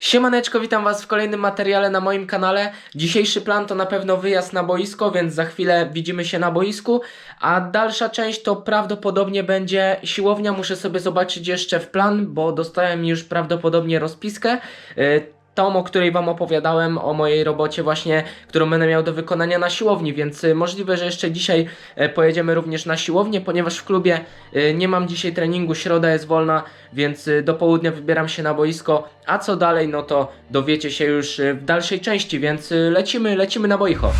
Siemaneczko, witam Was w kolejnym materiale na moim kanale. Dzisiejszy plan to na pewno wyjazd na boisko, więc za chwilę widzimy się na boisku. A dalsza część to prawdopodobnie będzie siłownia. Muszę sobie zobaczyć jeszcze w plan, bo dostałem już prawdopodobnie rozpiskę. Tą, o której Wam opowiadałem, o mojej robocie właśnie, którą będę miał do wykonania na siłowni, więc y, możliwe, że jeszcze dzisiaj y, pojedziemy również na siłownię, ponieważ w klubie y, nie mam dzisiaj treningu, środa jest wolna, więc y, do południa wybieram się na boisko, a co dalej, no to dowiecie się już w dalszej części, więc lecimy, lecimy na boicho.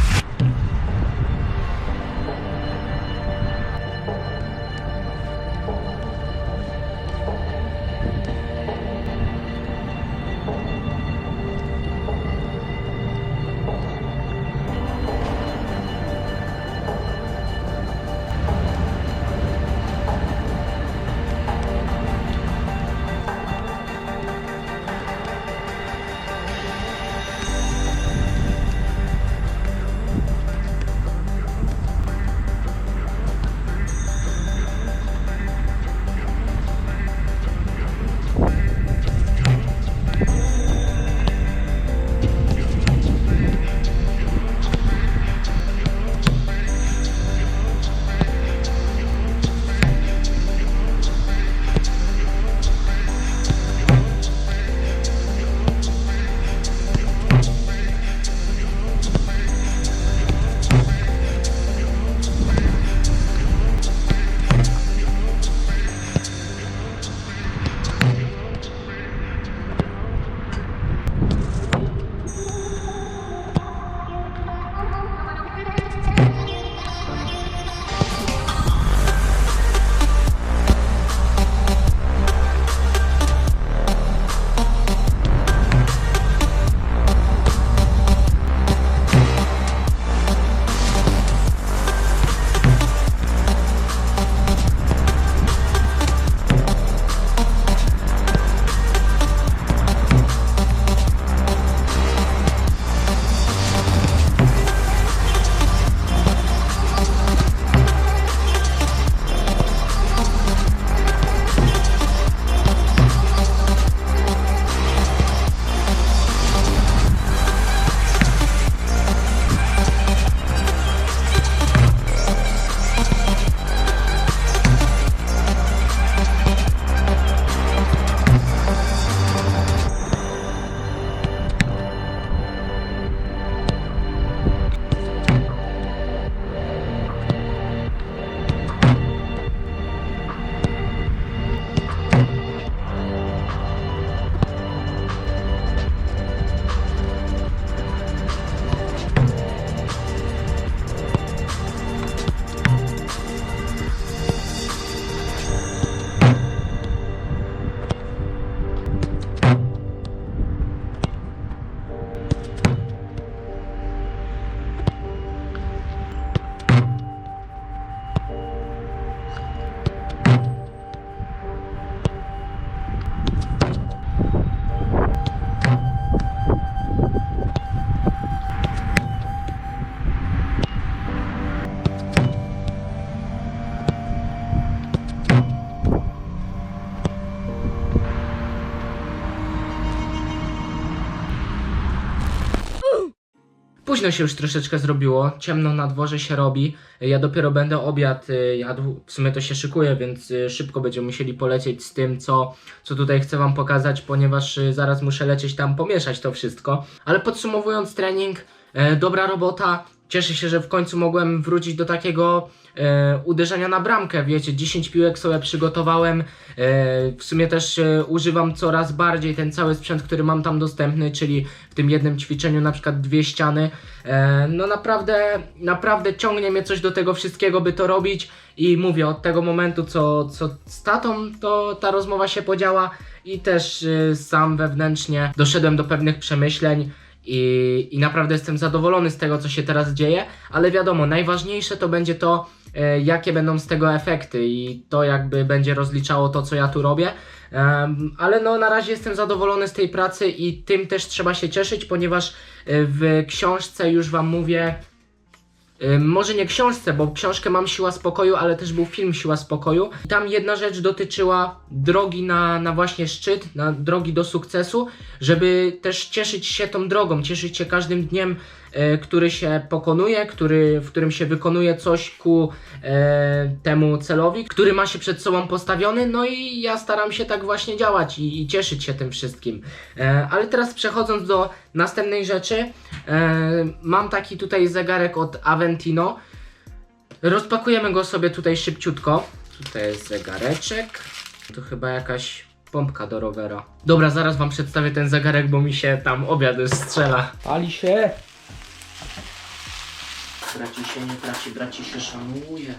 Późno się już troszeczkę zrobiło, ciemno na dworze się robi. Ja dopiero będę obiad y, jadł, w sumie to się szykuje, więc y, szybko będziemy musieli polecieć z tym, co, co tutaj chcę Wam pokazać, ponieważ y, zaraz muszę lecieć tam pomieszać to wszystko. Ale podsumowując trening, e, dobra robota. Cieszę się, że w końcu mogłem wrócić do takiego e, uderzenia na bramkę. Wiecie, 10 piłek sobie przygotowałem. E, w sumie też e, używam coraz bardziej ten cały sprzęt, który mam tam dostępny, czyli w tym jednym ćwiczeniu na przykład dwie ściany. E, no naprawdę, naprawdę ciągnie mnie coś do tego wszystkiego, by to robić. I mówię, od tego momentu, co, co z tatą, to ta rozmowa się podziała i też e, sam wewnętrznie doszedłem do pewnych przemyśleń. I, I naprawdę jestem zadowolony z tego, co się teraz dzieje, ale wiadomo, najważniejsze to będzie to, e, jakie będą z tego efekty i to jakby będzie rozliczało to, co ja tu robię. Ale no na razie jestem zadowolony z tej pracy i tym też trzeba się cieszyć, ponieważ e, w książce już Wam mówię, może nie książce, bo książkę mam Siła Spokoju, ale też był film Siła Spokoju. Tam jedna rzecz dotyczyła drogi na, na właśnie szczyt, na drogi do sukcesu, żeby też cieszyć się tą drogą, cieszyć się każdym dniem, który się pokonuje, który, w którym się wykonuje coś ku e, temu celowi, który ma się przed sobą postawiony. No i ja staram się tak właśnie działać i, i cieszyć się tym wszystkim. E, ale teraz przechodząc do następnej rzeczy, e, mam taki tutaj zegarek od Aventino. Rozpakujemy go sobie tutaj szybciutko. Tutaj jest zegareczek. To chyba jakaś pompka do rowera. Dobra, zaraz wam przedstawię ten zegarek, bo mi się tam obiad strzela. Pali się. Braci się nie traci, braci się szanuje.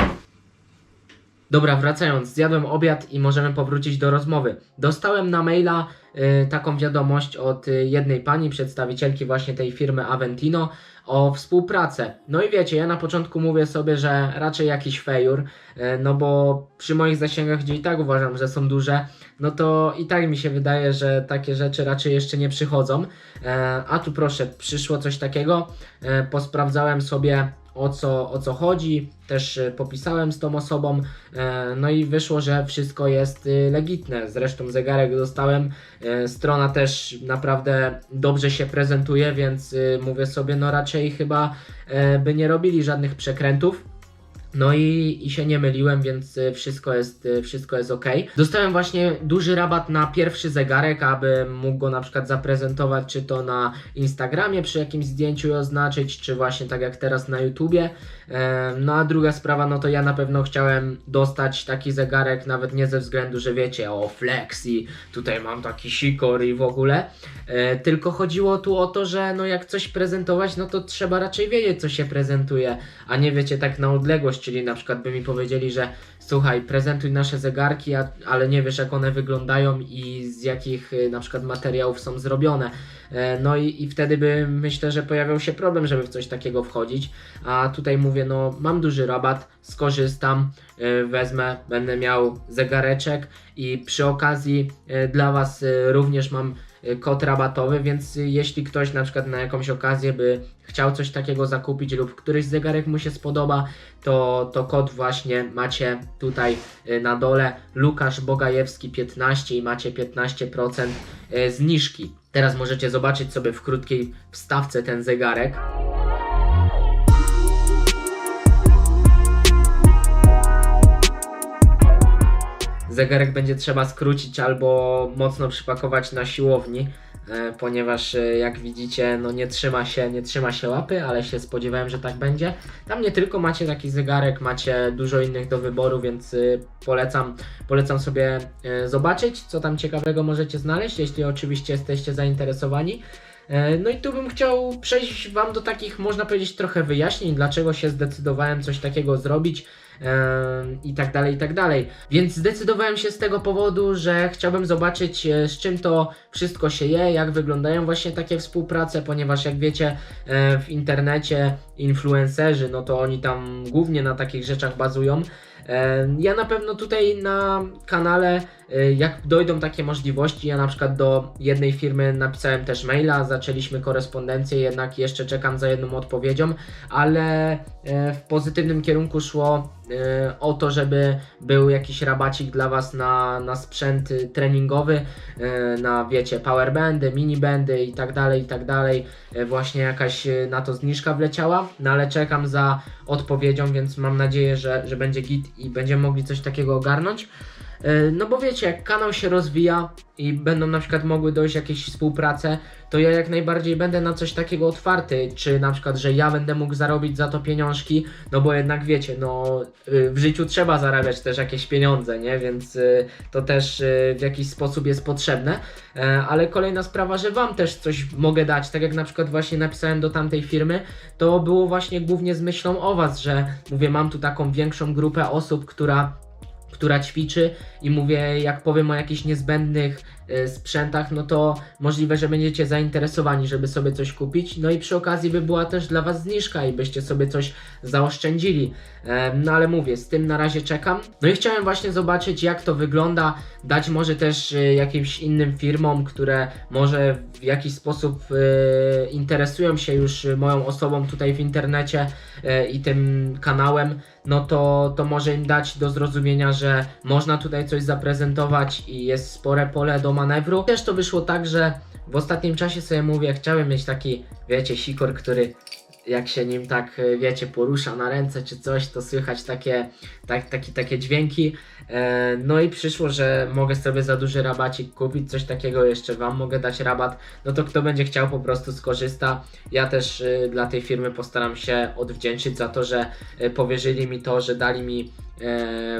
Dobra, wracając, zjadłem obiad i możemy powrócić do rozmowy. Dostałem na maila y, taką wiadomość od y, jednej pani, przedstawicielki właśnie tej firmy Aventino o współpracę. No i wiecie, ja na początku mówię sobie, że raczej jakiś fejur, y, no bo przy moich zasięgach, gdzie i tak uważam, że są duże, no to i tak mi się wydaje, że takie rzeczy raczej jeszcze nie przychodzą. E, a tu proszę, przyszło coś takiego. E, posprawdzałem sobie o co, o co chodzi, też e, popisałem z tą osobą, e, no i wyszło, że wszystko jest e, legitne. Zresztą zegarek dostałem, e, strona też naprawdę dobrze się prezentuje, więc e, mówię sobie, no raczej chyba by nie robili żadnych przekrętów. No i, i się nie myliłem, więc y, wszystko jest, y, wszystko jest ok. Dostałem właśnie duży rabat na pierwszy zegarek, aby mógł go na przykład zaprezentować, czy to na Instagramie przy jakimś zdjęciu i oznaczyć, czy właśnie tak jak teraz na YouTubie. No a druga sprawa, no to ja na pewno chciałem dostać taki zegarek, nawet nie ze względu, że wiecie, o flex i tutaj mam taki sikor i w ogóle, e, tylko chodziło tu o to, że no jak coś prezentować, no to trzeba raczej wiedzieć, co się prezentuje, a nie wiecie tak na odległość, czyli na przykład by mi powiedzieli, że słuchaj, prezentuj nasze zegarki, ale nie wiesz jak one wyglądają i z jakich y, na przykład materiałów są zrobione. E, No i, i wtedy by myślę, że pojawiał się problem, żeby w coś takiego wchodzić. A tutaj mówię, no mam duży rabat, skorzystam, e, wezmę, będę miał zegareczek i przy okazji e, dla Was również mam kod rabatowy, więc y, jeśli ktoś na przykład na jakąś okazję by chciał coś takiego zakupić lub któryś zegarek mu się spodoba, to, to kod właśnie macie tutaj y, na dole Lukasz Bogajewski 15 i macie 15% y, zniżki. Teraz możecie zobaczyć sobie w krótkiej wstawce ten zegarek. Zegarek będzie trzeba skrócić albo mocno przypakować na siłowni, e, ponieważ e, jak widzicie, no nie trzyma się, nie trzyma się łapy, ale się spodziewałem, że tak będzie. Tam nie tylko macie taki zegarek, macie dużo innych do wyboru, więc e, polecam, polecam sobie zobaczyć, co tam ciekawego możecie znaleźć, jeśli oczywiście jesteście zainteresowani. No i tu bym chciał przejść Wam do takich, można powiedzieć, trochę wyjaśnień, dlaczego się zdecydowałem coś takiego zrobić i tak dalej, i tak dalej. Więc zdecydowałem się z tego powodu, że chciałbym zobaczyć, e, z czym to wszystko się je, jak wyglądają właśnie takie współprace, ponieważ jak wiecie, e, w internecie influencerzy, no to oni tam głównie na takich rzeczach bazują. Ja na pewno tutaj na kanale, jak dojdą takie możliwości, ja na przykład do jednej firmy napisałem też maila, zaczęliśmy korespondencję, jednak jeszcze czekam za jedną odpowiedzią, ale e, w pozytywnym kierunku szło e, o to, żeby był jakiś rabacik dla Was na, na sprzęt y, treningowy, na wiecie, powerbandy, minibandy i tak dalej, i tak dalej. Właśnie jakaś na to zniżka wleciała, no ale czekam za odpowiedzią, więc mam nadzieję, że, że będzie git i będziemy mogli coś takiego ogarnąć. E, No bo wiecie, jak kanał się rozwija i będą na przykład mogły dojść jakieś współprace, to ja jak najbardziej będę na coś takiego otwarty, czy na przykład, że ja będę mógł zarobić za to pieniążki, no bo jednak wiecie, no y, w życiu trzeba zarabiać też jakieś pieniądze, nie, więc y, to też y, w jakiś sposób jest potrzebne, E, ale kolejna sprawa, że wam też coś mogę dać, tak jak na przykład właśnie napisałem do tamtej firmy, to było właśnie głównie z myślą o was, że mówię, mam tu taką większą grupę osób, która która ćwiczy i mówię, jak powiem o jakichś niezbędnych sprzętach, no to możliwe, że będziecie zainteresowani, żeby sobie coś kupić. No i przy okazji by była też dla Was zniżka i byście sobie coś zaoszczędzili. E, No ale mówię, z tym na razie czekam. No i chciałem właśnie zobaczyć, jak to wygląda, dać może też e, jakimś innym firmom, które może w jakiś sposób e, interesują się już moją osobą tutaj w internecie e, i tym kanałem, no to, to może im dać do zrozumienia, że można tutaj coś zaprezentować i jest spore pole do manewru. Też to wyszło tak, że w ostatnim czasie sobie mówię, chciałem mieć taki, wiecie, sikor, który jak się nim tak, e, wiecie, porusza na ręce czy coś, to słychać takie, tak, taki, takie dźwięki. E, no i przyszło, że mogę sobie za duży rabacik kupić, coś takiego jeszcze Wam mogę dać rabat. No to kto będzie chciał, po prostu skorzysta. Ja też e, dla tej firmy postaram się odwdzięczyć za to, że powierzyli mi to, że dali mi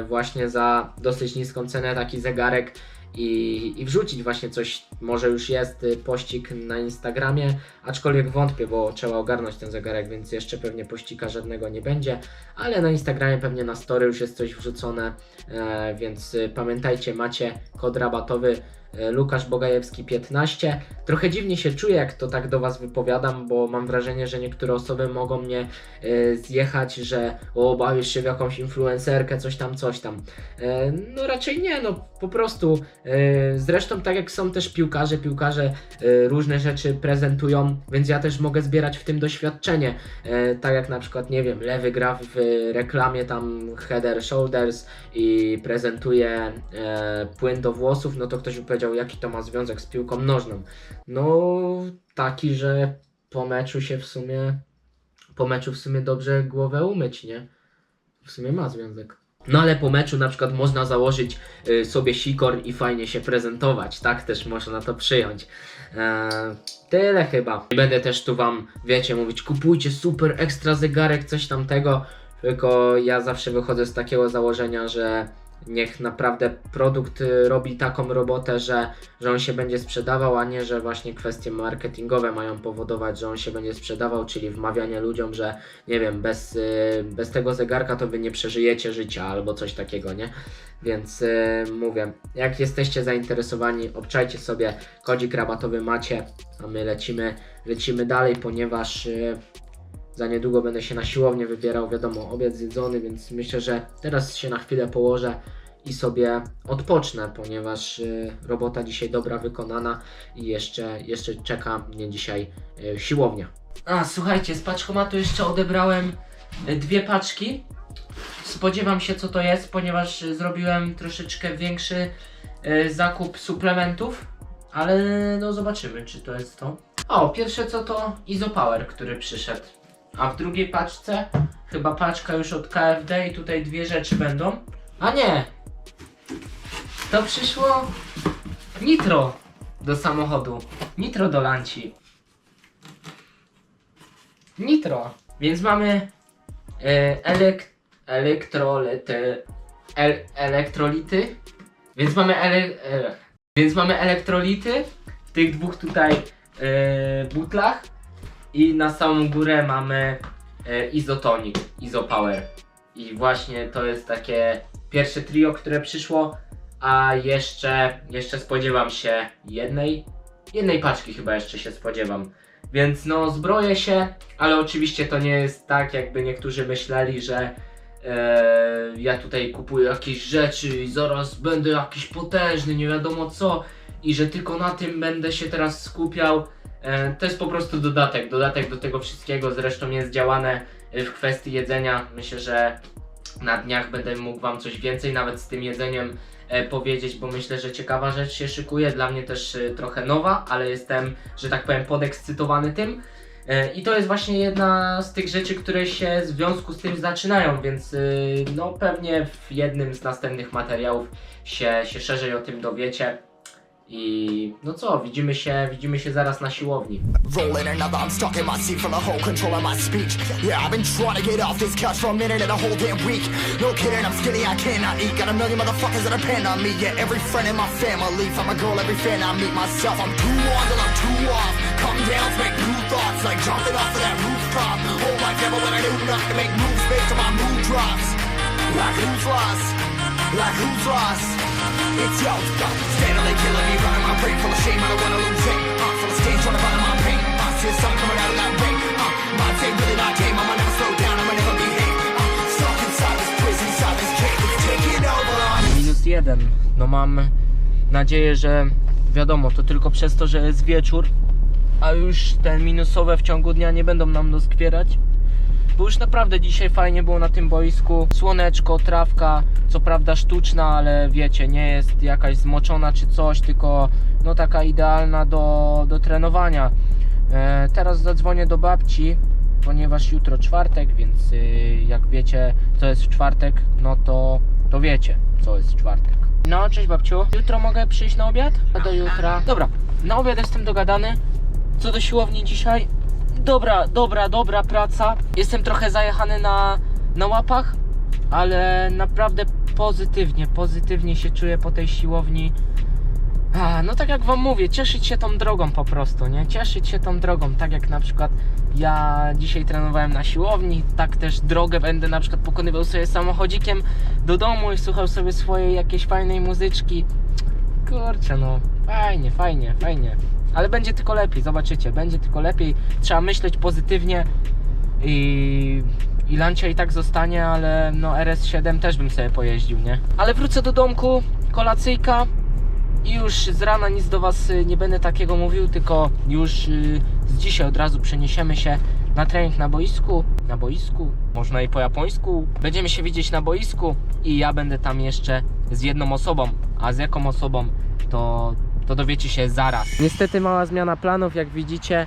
właśnie za dosyć niską cenę taki zegarek i, i wrzucić właśnie coś, może już jest y, pościg na Instagramie, aczkolwiek wątpię, bo trzeba ogarnąć ten zegarek, więc jeszcze pewnie pościga żadnego nie będzie, ale na Instagramie pewnie na story już jest coś wrzucone, e, więc y, pamiętajcie, macie kod rabatowy e, Łukasz Bogajewski 15. Trochę dziwnie się czuję, jak to tak do Was wypowiadam, bo mam wrażenie, że niektóre osoby mogą mnie e, zjechać, że o, bawisz się w jakąś influencerkę, coś tam, coś tam. E, no raczej nie, no po prostu. Zresztą tak jak są też piłkarze, piłkarze różne rzeczy prezentują, więc ja też mogę zbierać w tym doświadczenie. Tak jak na przykład, nie wiem, lewy gra w reklamie tam header shoulders i prezentuje płyn do włosów, no to ktoś by powiedział, jaki to ma związek z piłką nożną. No taki, że po meczu się w sumie po meczu w sumie dobrze głowę umyć, nie? W sumie ma związek. No ale po meczu na przykład można założyć y, sobie sikor i fajnie się prezentować, tak też można to przyjąć. Eee, tyle chyba. Nie będę też tu wam, wiecie, mówić kupujcie super ekstra zegarek, coś tamtego, tylko ja zawsze wychodzę z takiego założenia, że niech naprawdę produkt y, robi taką robotę, że, że on się będzie sprzedawał, a nie, że właśnie kwestie marketingowe mają powodować, że on się będzie sprzedawał, czyli wmawianie ludziom, że nie wiem, bez, y, bez tego zegarka to wy nie przeżyjecie życia albo coś takiego, nie? Więc y, mówię, jak jesteście zainteresowani, obczajcie sobie, kodzik rabatowy macie, a my lecimy, lecimy dalej, ponieważ za niedługo będę się na siłownię wybierał, wiadomo, obiad zjedzony, więc myślę, że teraz się na chwilę położę i sobie odpocznę, ponieważ y, robota dzisiaj dobra wykonana i jeszcze, jeszcze czeka mnie dzisiaj y, siłownia. A, słuchajcie, z paczkomatu jeszcze odebrałem y, dwie paczki. Spodziewam się co to jest, ponieważ y, zrobiłem troszeczkę większy y, zakup suplementów, ale no zobaczymy czy to jest to. O, pierwsze co to Izopower, który przyszedł. A w drugiej paczce chyba paczka już od KFD i tutaj dwie rzeczy będą. A nie! To przyszło nitro do samochodu. Nitro do lanci. Nitro. Więc mamy e, elek, elektrolity. El, elektrolity. Więc mamy ele, e, więc mamy elektrolity w tych dwóch tutaj e, butlach. I na samą górę mamy e, Izotonik, Izopower. I właśnie to jest takie pierwsze trio, które przyszło, a jeszcze, jeszcze spodziewam się jednej, jednej paczki chyba jeszcze się spodziewam. Więc no zbroję się, ale oczywiście to nie jest tak, jakby niektórzy myśleli, że e, ja tutaj kupuję jakieś rzeczy i zaraz będę jakiś potężny, nie wiadomo co i że tylko na tym będę się teraz skupiał. E, To jest po prostu dodatek, dodatek do tego wszystkiego, zresztą jest działane e, w kwestii jedzenia. Myślę, że na dniach będę mógł Wam coś więcej nawet z tym jedzeniem e, powiedzieć, bo myślę, że ciekawa rzecz się szykuje, dla mnie też trochę nowa, ale jestem, że tak powiem, podekscytowany tym. I to jest właśnie jedna z tych rzeczy, które się w związku z tym zaczynają, więc no pewnie w jednym z następnych materiałów się, się szerzej o tym dowiecie. I no co, widzimy się, widzimy się zaraz na siłowni. Rolling another, I'm stuck in my seat from the whole control of my speech. Yeah, I've been trying to get off this couch for a minute and a whole damn week. No kidding, I'm skinny, I cannot eat. Got a million motherfuckers that depend on me. Yeah, every friend in my family, from a girl, every fan I meet myself. I'm too on till I'm too off. Come down, make new thoughts, like jumping off of that rooftop. Whole life never when I knew not to make moves based on my mood drops. Like who's lost? Like who's lost? It's me, running my brain full of shame. I don't wanna lose it. Uh, stage, trying to bottom my pain. Uh, see the sun coming out of. Uh, really not game. I'ma never slow down. I'ma never. Uh, stuck inside this prison, inside this. It's taking over. Minus jeden. No mam nadzieję, że wiadomo, to tylko przez to, że jest wieczór, a już te minusowe w ciągu dnia nie będą nam doskwierać. Bo już naprawdę dzisiaj fajnie było na tym boisku. Słoneczko, trawka, co prawda sztuczna, ale wiecie, nie jest jakaś zmoczona czy coś, tylko no taka idealna do, do trenowania. E, teraz zadzwonię do babci, ponieważ jutro czwartek, więc y, jak wiecie, co jest w czwartek, no to, to wiecie, co jest w czwartek. No, cześć babciu. Jutro mogę przyjść na obiad? Do jutra. Dobra, na obiad jestem dogadany. Co do siłowni dzisiaj? Dobra, dobra, dobra praca. Jestem trochę zajechany na, na łapach, ale naprawdę pozytywnie, pozytywnie się czuję po tej siłowni. A, no tak jak wam mówię, cieszyć się tą drogą po prostu, nie? Cieszyć się tą drogą, tak jak na przykład ja dzisiaj trenowałem na siłowni, tak też drogę będę na przykład pokonywał sobie samochodzikiem do domu i słuchał sobie swojej jakiejś fajnej muzyczki. Kurczę, no, fajnie, fajnie, fajnie. Ale będzie tylko lepiej, zobaczycie, będzie tylko lepiej. Trzeba myśleć pozytywnie i, i Lancia i tak zostanie, ale no RS7 też bym sobie pojeździł, nie? Ale wrócę do domku, kolacyjka, i już z rana nic do Was y, nie będę takiego mówił, tylko już y, z dzisiaj od razu przeniesiemy się na trening na boisku. Na boisku, można i po japońsku. Będziemy się widzieć na boisku i ja będę tam jeszcze z jedną osobą. A z jaką osobą to, to dowiecie się zaraz. Niestety mała zmiana planów, jak widzicie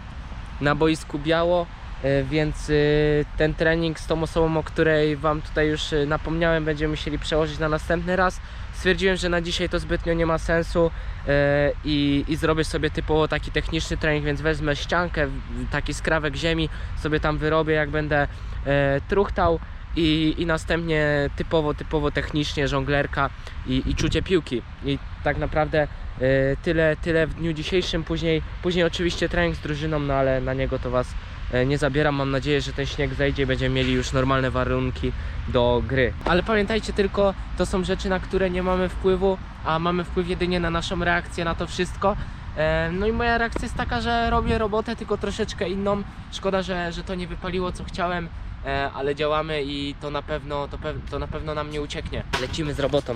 na boisku biało. y, Więc y, ten trening z tą osobą, o której Wam tutaj już y, napomniałem, będziemy musieli przełożyć na następny raz stwierdziłem, że na dzisiaj to zbytnio nie ma sensu e, i, i zrobię sobie typowo taki techniczny trening, więc wezmę ściankę, taki skrawek ziemi, sobie tam wyrobię jak będę e, truchtał i, i następnie typowo, typowo technicznie żonglerka i, i czucie piłki i tak naprawdę e, tyle, tyle w dniu dzisiejszym, później, później oczywiście trening z drużyną, no ale na niego to Was e, nie zabieram, mam nadzieję, że ten śnieg zejdzie i będziemy mieli już normalne warunki do gry. Ale pamiętajcie tylko, to są rzeczy, na które nie mamy wpływu, a mamy wpływ jedynie na naszą reakcję na to wszystko. E, No i moja reakcja jest taka, że robię robotę tylko troszeczkę inną. Szkoda, że, że to nie wypaliło co chciałem, e, ale działamy i to na pewno to, pew- to na pewno nam nie ucieknie. Lecimy z robotą.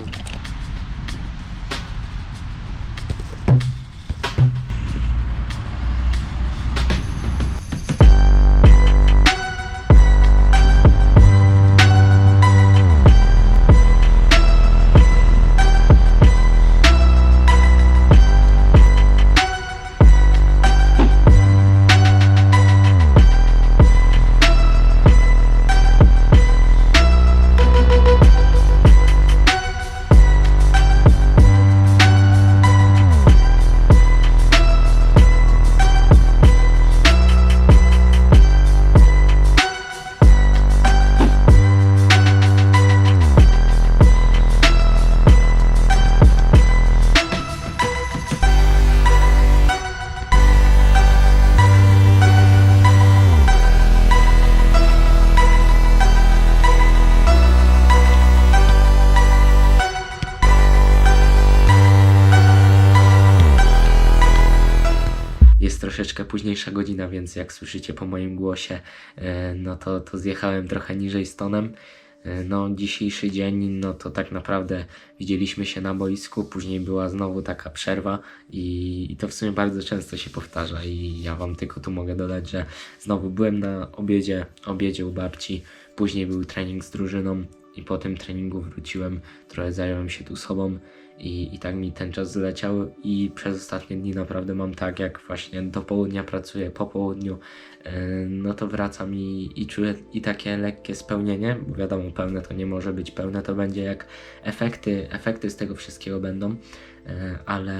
Późniejsza godzina, więc jak słyszycie po moim głosie, e, no to, to zjechałem trochę niżej z tonem. E, No, dzisiejszy dzień, no to tak naprawdę widzieliśmy się na boisku, później była znowu taka przerwa i, i to w sumie bardzo często się powtarza i ja Wam tylko tu mogę dodać, że znowu byłem na obiedzie, obiedzie u babci, później był trening z drużyną i po tym treningu wróciłem, trochę zająłem się tu sobą i, i tak mi ten czas zleciał i przez ostatnie dni naprawdę mam tak, jak właśnie do południa pracuję, po południu, yy, no to wracam i, i czuję i takie lekkie spełnienie, bo wiadomo, pełne to nie może być, pełne to będzie jak efekty, efekty z tego wszystkiego będą, yy, ale,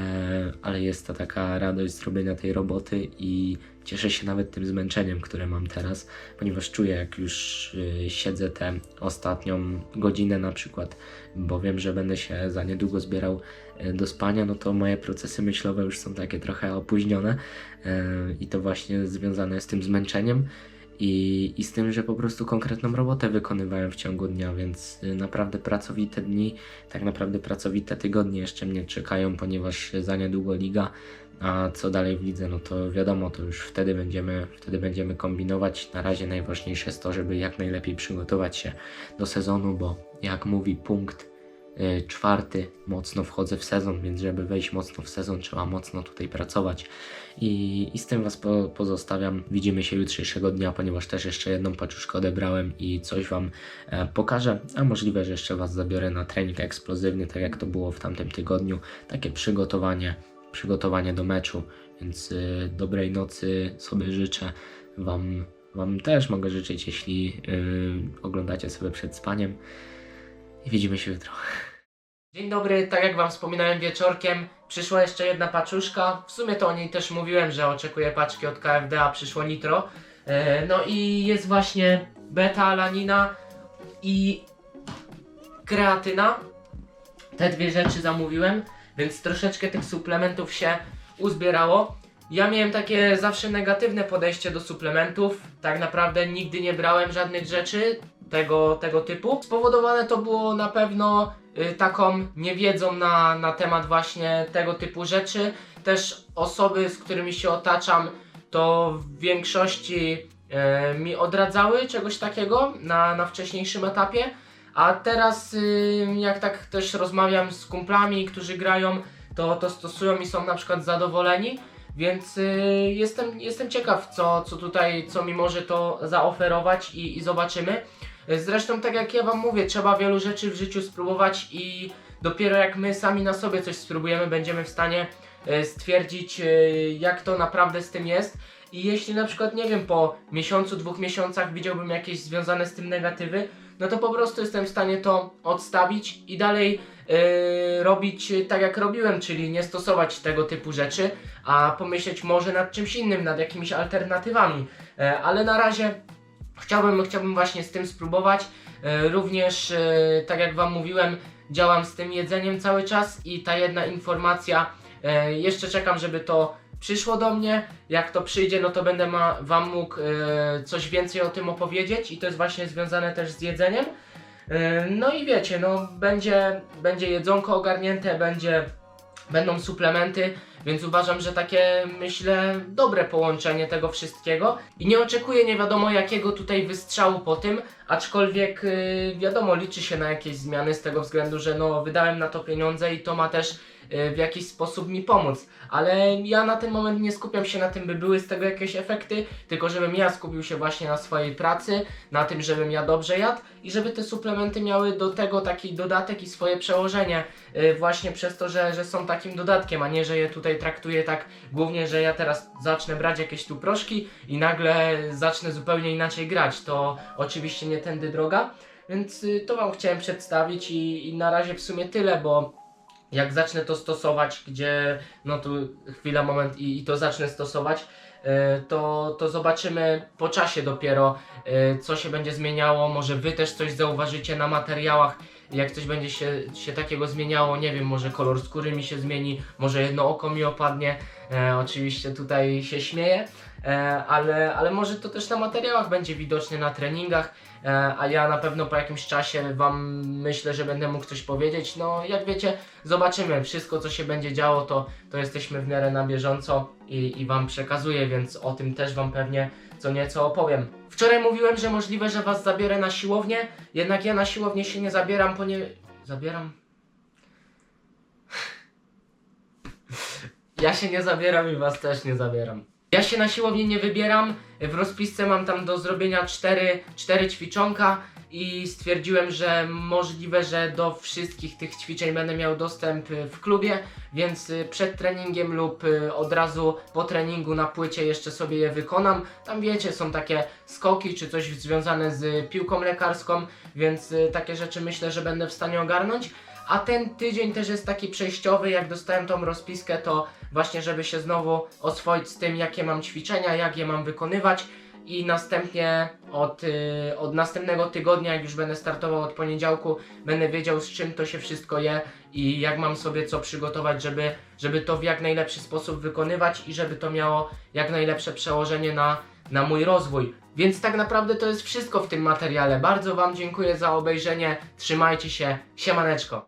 ale jest to taka radość zrobienia tej roboty i cieszę się nawet tym zmęczeniem, które mam teraz, ponieważ czuję, jak już yy, siedzę tę ostatnią godzinę na przykład, bo wiem, że będę się za niedługo zbierał e, do spania, no to moje procesy myślowe już są takie trochę opóźnione e, i to właśnie związane z tym zmęczeniem. i, i z tym, że po prostu konkretną robotę wykonywałem w ciągu dnia, więc y, naprawdę pracowite dni, tak naprawdę pracowite tygodnie jeszcze mnie czekają, ponieważ za niedługo liga, a co dalej w lidze, no to wiadomo, to już wtedy będziemy, wtedy będziemy kombinować. Na razie najważniejsze jest to, żeby jak najlepiej przygotować się do sezonu, bo jak mówi punkt y, czwarty, mocno wchodzę w sezon, więc żeby wejść mocno w sezon, trzeba mocno tutaj pracować. I, i z tym Was po, pozostawiam. Widzimy się jutrzejszego dnia, ponieważ też jeszcze jedną paczuszkę odebrałem i coś Wam e, pokażę. A możliwe, że jeszcze Was zabiorę na trening eksplozywny, tak jak to było w tamtym tygodniu. Takie przygotowanie, przygotowanie do meczu, więc y, dobrej nocy sobie życzę. Wam, wam też mogę życzyć, jeśli y, oglądacie sobie przed spaniem. I widzimy się jutro. Dzień dobry, tak jak Wam wspominałem wieczorkiem, przyszła jeszcze jedna paczuszka. W sumie to o niej też mówiłem, że oczekuję paczki od KFD, a przyszło Nitro. E, no i jest właśnie beta-alanina i kreatyna. Te dwie rzeczy zamówiłem, więc troszeczkę tych suplementów się uzbierało. Ja miałem takie zawsze negatywne podejście do suplementów. Tak naprawdę nigdy nie brałem żadnych rzeczy tego, tego typu. Spowodowane to było na pewno y, taką niewiedzą na, na temat właśnie tego typu rzeczy. Też osoby, z którymi się otaczam, to w większości e, mi odradzały czegoś takiego na, na wcześniejszym etapie. A teraz, jak tak też rozmawiam z kumplami, którzy grają, to, to stosują i są na przykład zadowoleni. Więc y, jestem, jestem ciekaw, co, co tutaj, co mi może to zaoferować i, i zobaczymy. Zresztą, tak jak ja Wam mówię, trzeba wielu rzeczy w życiu spróbować i dopiero jak my sami na sobie coś spróbujemy, będziemy w stanie e, stwierdzić, e, jak to naprawdę z tym jest. I jeśli na przykład, nie wiem, po miesiącu, dwóch miesiącach widziałbym jakieś związane z tym negatywy, no to po prostu jestem w stanie to odstawić i dalej e, robić tak jak robiłem, czyli nie stosować tego typu rzeczy, a pomyśleć może nad czymś innym, nad jakimiś alternatywami. E, ale na razie Chciałbym, chciałbym właśnie z tym spróbować. E, Również, e, tak jak Wam mówiłem, działam z tym jedzeniem cały czas i ta jedna informacja, e, jeszcze czekam, żeby to przyszło do mnie. Jak to przyjdzie, no to będę ma, Wam mógł e, coś więcej o tym opowiedzieć i to jest właśnie związane też z jedzeniem. E, No i wiecie, no będzie, będzie jedzonko ogarnięte, będzie, będą suplementy, więc uważam, że takie, myślę, dobre połączenie tego wszystkiego. I nie oczekuję nie wiadomo jakiego tutaj wystrzału po tym, aczkolwiek yy, wiadomo, liczy się na jakieś zmiany z tego względu, że no wydałem na to pieniądze i to ma też yy, w jakiś sposób mi pomóc. Ale ja na ten moment nie skupiam się na tym, by były z tego jakieś efekty, tylko żebym ja skupił się właśnie na swojej pracy, na tym, żebym ja dobrze jadł i żeby te suplementy miały do tego taki dodatek i swoje przełożenie yy, właśnie przez to, że, że są takim dodatkiem, a nie, że je tutaj traktuję tak głównie, że ja teraz zacznę brać jakieś tu proszki i nagle zacznę zupełnie inaczej grać. To oczywiście nie tędy droga, więc y, to Wam chciałem przedstawić i, i na razie w sumie tyle, bo jak zacznę to stosować, gdzie no tu chwila, moment i, i to zacznę stosować, e, to, to zobaczymy po czasie dopiero, e, co się będzie zmieniało. Może Wy też coś zauważycie na materiałach, jak coś będzie się, się takiego zmieniało. Nie wiem, może kolor skóry mi się zmieni, może jedno oko mi opadnie. E, oczywiście tutaj się śmieję, e, ale, ale może to też na materiałach będzie widoczne na treningach. E, a ja na pewno po jakimś czasie Wam myślę, że będę mógł coś powiedzieć. No, jak wiecie, zobaczymy. Wszystko, co się będzie działo, to, to jesteśmy w miarę na bieżąco i, i Wam przekazuję, więc o tym też Wam pewnie co nieco opowiem. Wczoraj mówiłem, że możliwe, że Was zabiorę na siłownię, jednak ja na siłownię się nie zabieram, ponieważ... Zabieram? Ja się nie zabieram i Was też nie zabieram. Ja się na siłownię nie wybieram. W rozpisce mam tam do zrobienia 4, 4 ćwiczonka i stwierdziłem, że możliwe, że do wszystkich tych ćwiczeń będę miał dostęp y, w klubie, więc y, przed treningiem lub y, od razu po treningu na płycie jeszcze sobie je wykonam. Tam wiecie, są takie skoki czy coś związane z piłką lekarską, więc takie rzeczy myślę, że będę w stanie ogarnąć. A ten tydzień też jest taki przejściowy, jak dostałem tą rozpiskę, to właśnie żeby się znowu oswoić z tym, jakie mam ćwiczenia, jak je mam wykonywać i następnie od, y, od następnego tygodnia, jak już będę startował od poniedziałku, będę wiedział z czym to się wszystko je i jak mam sobie co przygotować, żeby, żeby to w jak najlepszy sposób wykonywać i żeby to miało jak najlepsze przełożenie na, na mój rozwój. Więc tak naprawdę to jest wszystko w tym materiale. Bardzo Wam dziękuję za obejrzenie. Trzymajcie się. Siemaneczko.